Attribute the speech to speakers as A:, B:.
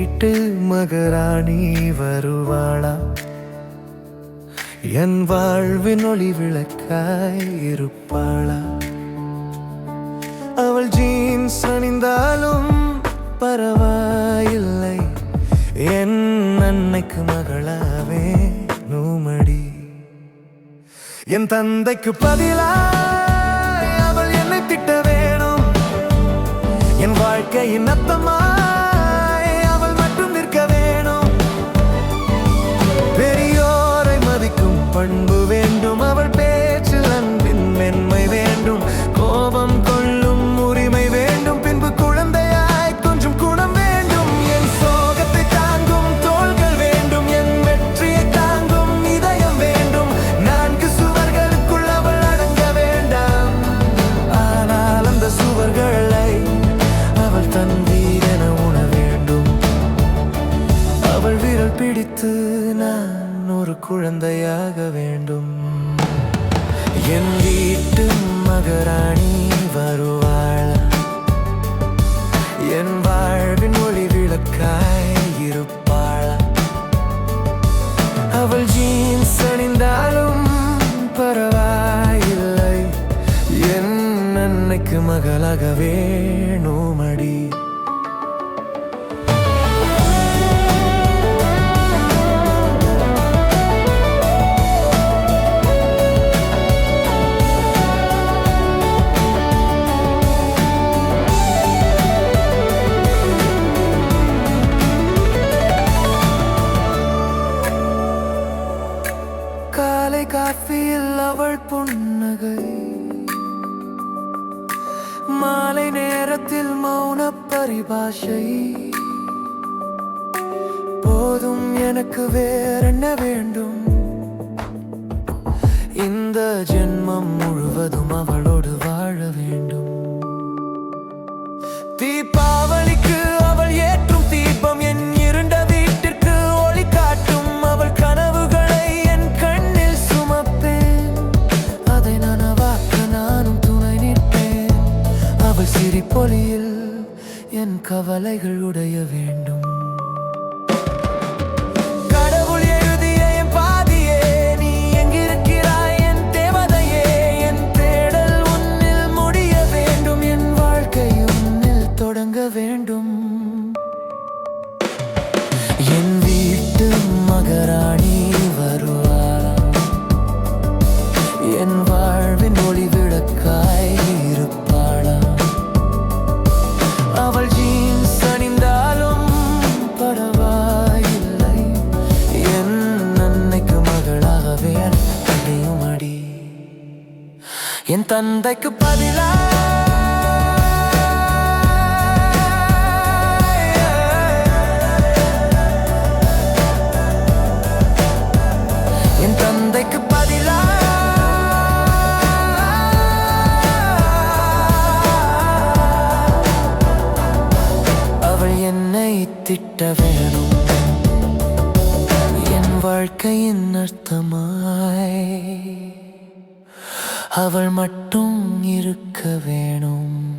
A: வீட்டு மகராணி வருவாளா? என் வாழ்வின் ஒளி விளக்காய் இருப்பாளா? அவள் ஜீன்ஸ் அணிந்தாலும் பரவாயில்லை. என் அன்னைக்கு மகளாவே நூமடி. என் தந்தைக்கு பதிலாய் அவள் என்னை திட்ட வேணும். என் வாழ்க்கையின் அத்தமாய் மதிக்கும் குழந்தையாக வேண்டும். என் வீட்டு மகராணி வருவாள். என் வாழ்வின் ஒளி விளக்காய் இருப்பாள். அவள் ஜீன்ஸ் அணிந்தாலும் பரவாயில்லை. என் அன்னைக்கு மகளாக வேணுமடி நேரத்தில் மௌன பரிபாஷை போதும் எனக்கு வேறென்ன வேண்டும்? இந்த ஜென்மம் முழுவதும் அவளும் சிரிப்பொலியில் என் கவலைகள் உடைய வேண்டும். என் தந்தைக்கு பதிலா என் தந்தைக்கு பதிலாய். அவள் என்னை திட்ட வேணும். என் வாழ்க்கையின் அர்த்தமாய். அவள் மட்டும் இருக்க வேணும்.